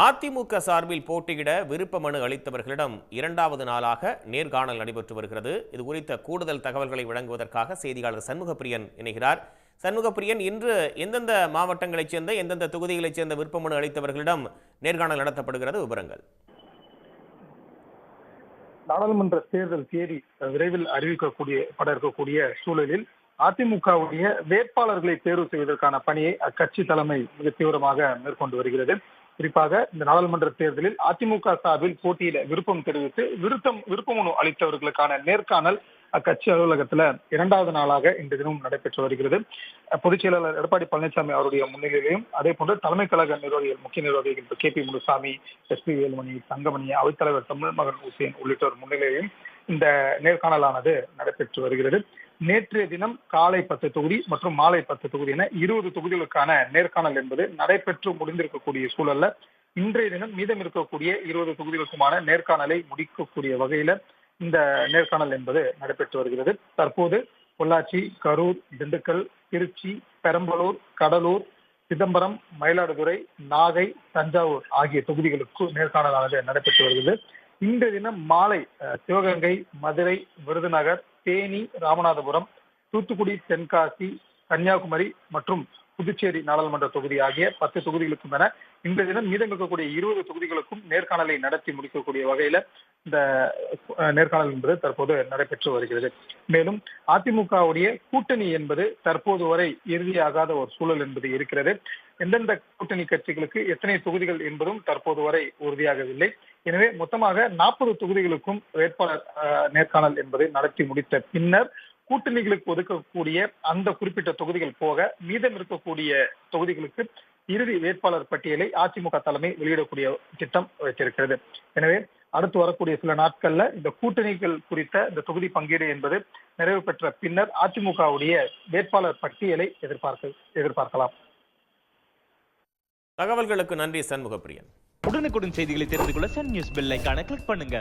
அதிமுக சார்பில் போட்டியிட விருப்ப மனு அளித்தவர்களிடம் இரண்டாவது நாளாக நேர்காணல் நடைபெற்று வருகிறது. இது குறித்த கூடுதல் தகவல்களை வழங்குவதற்காக செய்தியாளர் சண்முகப்பிரியன் இணைகிறார். சண்முகப்பிரியன் இன்று எந்தெந்த மாவட்டங்களைச் சேர்ந்த எந்தெந்த தொகுதிகளைச் சேர்ந்த விருப்ப மனு அளித்தவர்களிடம் நேர்காணல் நடத்தப்படுகிறது விவரங்கள்? நாடாளுமன்ற தேர்தல் தேதி விரைவில் அறிவிக்கக்கூடிய பட இருக்கக்கூடிய சூழலில் அதிமுகவுடைய வேட்பாளர்களை தேர்வு செய்வதற்கான பணியை அக்கட்சி தலைமை மிக தீவிரமாக மேற்கொண்டு வருகிறது. குறிப்பாக இந்த நாடாளுமன்ற தேர்தலில் அதிமுக சார்பில் போட்டியிட விருப்பம் தெரிவித்து விருப்பம் விருப்ப மனு அளித்தவர்களுக்கான நேர்காணல் அக்கட்சி அலுவலகத்துல இரண்டாவது நாளாக இன்று தினம் நடைபெற்று வருகிறது. பொதுச் செயலாளர் எடப்பாடி பழனிசாமி அவருடைய முன்னிலையிலும் அதே போன்று தலைமை கழக நிர்வாகிகள் முக்கிய நிர்வாகிகள் K P Munusamy S P Velumani Thangamani அவைத்தலைவர் தமிழ் மகன் ஹுசேன் உள்ளிட்டோர் முன்னிலையிலும் இந்த நேர்காணலானது நடைபெற்று வருகிறது. நேற்றைய தினம் காலை பத்து தொகுதி மற்றும் மாலை பத்து தொகுதி என இருபது தொகுதிகளுக்கான நேர்காணல் என்பது நடைபெற்று முடிந்திருக்கக்கூடிய சூழல்ல இன்றைய தினம் மீதம் இருக்கக்கூடிய இருபது தொகுதிகளுக்குமான நேர்காணலை முடிக்கக்கூடிய வகையில இந்த நேர்காணல் என்பது நடைபெற்று வருகிறது. தற்போது பொள்ளாச்சி கரூர் திண்டுக்கல் திருச்சி பெரம்பலூர் கடலூர் சிதம்பரம் மயிலாடுதுறை நாகை தஞ்சாவூர் ஆகிய தொகுதிகளுக்கு நேர்காணலானது நடைபெற்று வருகிறது. இன்று தினம் மாலை அஹ், சிவகங்கை மதுரை விருதுநகர் தேனி ராமநாதபுரம் தூத்துக்குடி தென்காசி கன்னியாகுமரி மற்றும் புதுச்சேரி நாடாளுமன்ற தொகுதி ஆகிய பத்து தொகுதிகளுக்கும் என இன்றைய தினம் மீதம் இருக்கக்கூடிய இருபது தொகுதிகளுக்கும் நேர்காணலை நடத்தி முடிக்கக்கூடிய வகையில இந்த நேர்காணல் என்பது தற்போது நடைபெற்று வருகிறது. மேலும் அதிமுகவுடைய கூட்டணி என்பது தற்போது வரை இறுதியாகாத ஒரு சூழல் என்பது இருக்கிறது. எந்தெந்த கூட்டணி கட்சிகளுக்கு எத்தனை தொகுதிகள் என்பதும் தற்போது வரை உறுதியாகவில்லை. எனவே மொத்தமாக நாற்பது தொகுதிகளுக்கும் வேட்பாளர் அஹ், நேர்காணல் என்பதை நடத்தி முடித்த பின்னர் கூட்டணிகளுக்கு ஒதுக்கக்கூடிய அந்த குறிப்பிட்ட தொகுதிகள் போக மீதம் இருக்கக்கூடிய தொகுதிகளுக்கு இறுதி வேட்பாளர் பட்டியலை அதிமுக தலைமை வெளியிடக்கூடிய திட்டம் வைத்திருக்கிறது. எனவே அடுத்து வரக்கூடிய சில நாட்கள்ல இந்த கூட்டணிகள் குறித்த இந்த தொகுதி பங்கீடு என்பது நிறைவு பெற்ற பின்னர் அதிமுகவுடைய வேட்பாளர் பட்டியலை எதிர்பார்க்க எதிர்பார்க்கலாம். தகவல்களுக்கு நன்றி சண்முகப்பிரியன். உடனுக்குடன் செய்திகளை தெரிந்து கொள்ள சன் நியூஸ் பெல் ஐகானை கிளிக் பண்ணுங்க.